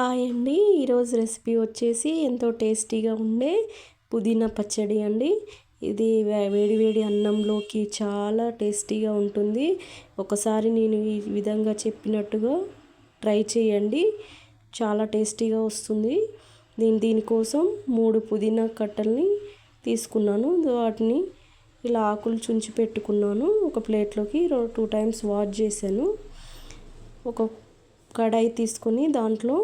Hi అండి. ఈరోజు recipe వచ్చేసి ఎంతో టేస్టీగా ఉండే పుదీనా పచ్చడి అండి. ఇది వేడివేడి అన్నంలోకి చాలా టేస్టీగా ఉంటుంది. ఒకసారి నేను ఈ విధంగా చెప్పినట్టుగా ట్రై చేయండి. చాలా టేస్టీగా వస్తుంది. నేను దీనికోసం మూడు పుదీనా కట్టల్ని తీసుకున్నాను. వాటిని ఇలా ఆకులు చుంచి పెట్టుకున్నాను. ఒక ప్లేట్లోకి టూ టైమ్స్ వాష్ చేశాను. ఒక కడాయి తీసుకొని దాంట్లో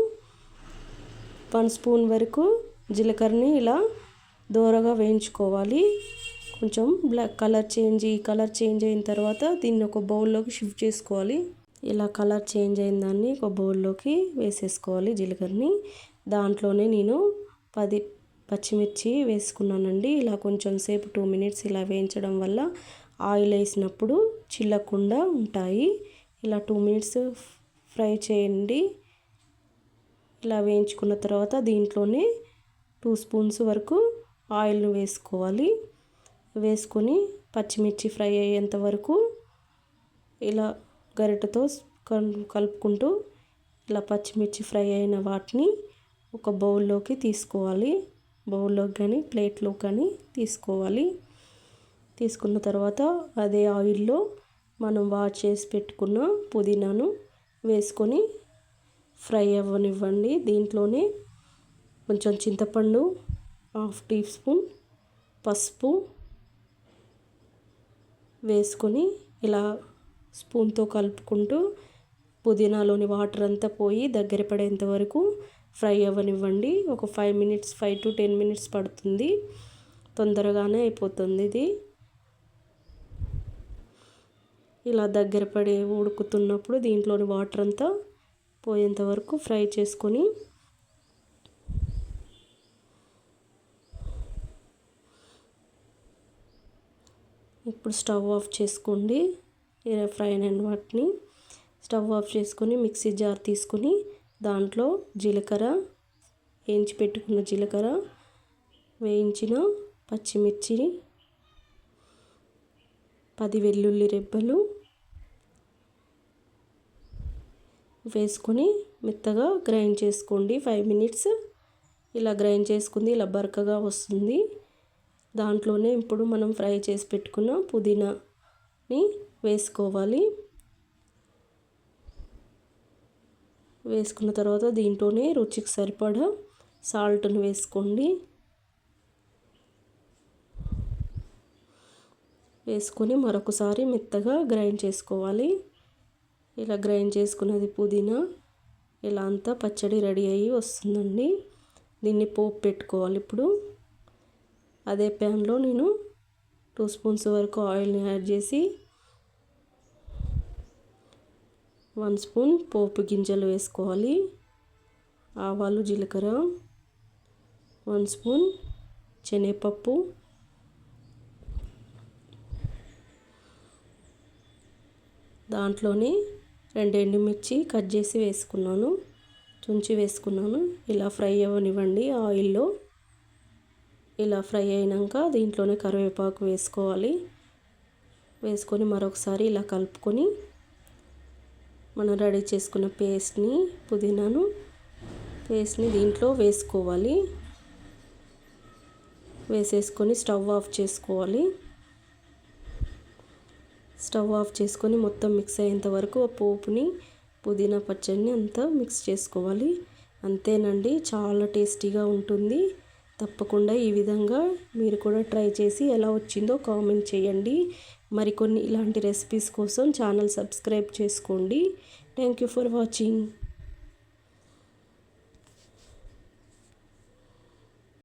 వన్ స్పూన్ వరకు జీలకర్రని ఇలా దోరగా వేయించుకోవాలి. కొంచెం బ్లాక్ కలర్ చేంజ్ ఈ కలర్ చేంజ్ అయిన తర్వాత దీన్ని ఒక బౌల్లోకి షిఫ్ట్ చేసుకోవాలి. ఇలా కలర్ చేంజ్ అయిన దాన్ని ఒక బౌల్లోకి వేసేసుకోవాలి జీలకర్రని. దాంట్లోనే నేను పది పచ్చిమిర్చి వేసుకున్నానండి. ఇలా కొంచెం సేపు టూ మినిట్స్ ఇలా వేయించడం వల్ల ఆయిల్ వేసినప్పుడు చిల్లకుండా ఉంటాయి. ఇలా టూ మినిట్స్ ఫ్రై చేయండి. ఇలా వేయించుకున్న తర్వాత దీంట్లోనే టూ స్పూన్స్ వరకు ఆయిల్ను వేసుకోవాలి. వేసుకొని పచ్చిమిర్చి ఫ్రై అయ్యేంత వరకు ఇలా గరిటతో కలుపుకుంటూ ఇలా పచ్చిమిర్చి ఫ్రై అయిన వాటిని ఒక బౌల్లోకి తీసుకోవాలి. బౌల్లోకి కానీ ప్లేట్లో కానీ తీసుకోవాలి. తీసుకున్న తర్వాత అదే ఆయిల్లో మనం వాష్ చేసి పెట్టుకున్న పుదీనాను వేసుకొని ఫ్రై అవ్వనివ్వండి. దీంట్లోనే కొంచెం చింతపండు హాఫ్ టీ స్పూన్ పసుపు వేసుకొని ఇలా స్పూన్తో కలుపుకుంటూ పుదీనాలోని వాటర్ అంతా పోయి దగ్గర పడేంత వరకు ఫ్రై అవ్వనివ్వండి. ఒక five minutes five to ten minutes పడుతుంది. తొందరగానే అయిపోతుంది ఇది. ఇలా దగ్గర పడి ఉడుకుతున్నప్పుడు దీంట్లోని వాటర్ అంతా పోయేంత వరకు ఫ్రై చేసుకొని ఇప్పుడు స్టవ్ ఆఫ్ చేసుకోండి. ఫ్రై అయిన వాటిని స్టవ్ ఆఫ్ చేసుకొని మిక్సీ జార్ తీసుకొని దాంట్లో జీలకర్ర వేయించి పెట్టుకున్న జీలకర్ర వేయించిన పచ్చిమిర్చి పది వెల్లుల్లి రెబ్బలు వేసుకొని మెత్తగా గ్రైండ్ చేసుకోండి. ఫైవ్ మినిట్స్ ఇలా గ్రైండ్ చేసుకుంది ఇలా బరకగా వస్తుంది. దాంట్లోనే ఇప్పుడు మనం ఫ్రై చేసి పెట్టుకున్న పుదీనాని వేసుకోవాలి. వేసుకున్న తర్వాత దీంట్లోనే రుచికి సరిపడా సాల్ట్ని వేసుకోండి. వేసుకొని మరొకసారి మెత్తగా గ్రైండ్ చేసుకోవాలి. ఇలా గ్రైండ్ చేసుకున్నది పుదీనా. ఇలా అంతా పచ్చడి రెడీ అయ్యి వస్తుందండి. దీన్ని పోపు పెట్టుకోవాలి ఇప్పుడు. అదే ప్యాన్లో నేను టూ స్పూన్స్ వరకు ఆయిల్ని యాడ్ చేసి వన్ స్పూన్ పోపు గింజలు వేసుకోవాలి. ఆవాలు జీలకర్ర వన్ స్పూన్ శనగపప్పు. దాంట్లోనే రెండు ఎండుమిర్చి కట్ చేసి వేసుకున్నాను. తుంచి వేసుకున్నాను. ఇలా ఫ్రై అవ్వనివ్వండి ఆయిల్లో. ఇలా ఫ్రై అయినాక దీంట్లోనే కరివేపాకు వేసుకోవాలి. వేసుకొని మరొకసారి ఇలా కలుపుకొని మనం రెడీ చేసుకున్న పేస్ట్ని పుదీనాను పేస్ట్ని దీంట్లో వేసుకోవాలి. వేసేసుకొని స్టవ్ ఆఫ్ చేసుకోవాలి. స్టవ్ ఆఫ్ చేసుకొని మొత్తం మిక్స్ అయ్యేంత వరకు ఆ పోపుని పుదీనా పచ్చడిని అంతా మిక్స్ చేసుకోవాలి. అంతేనండి చాలా టేస్టీగా ఉంటుంది. తప్పకుండా ఈ విధంగా మీరు కూడా ట్రై చేసి ఎలా వచ్చిందో కామెంట్ చేయండి. మరికొన్ని ఇలాంటి రెసిపీస్ కోసం ఛానల్ సబ్స్క్రైబ్ చేసుకోండి. Thank you for watching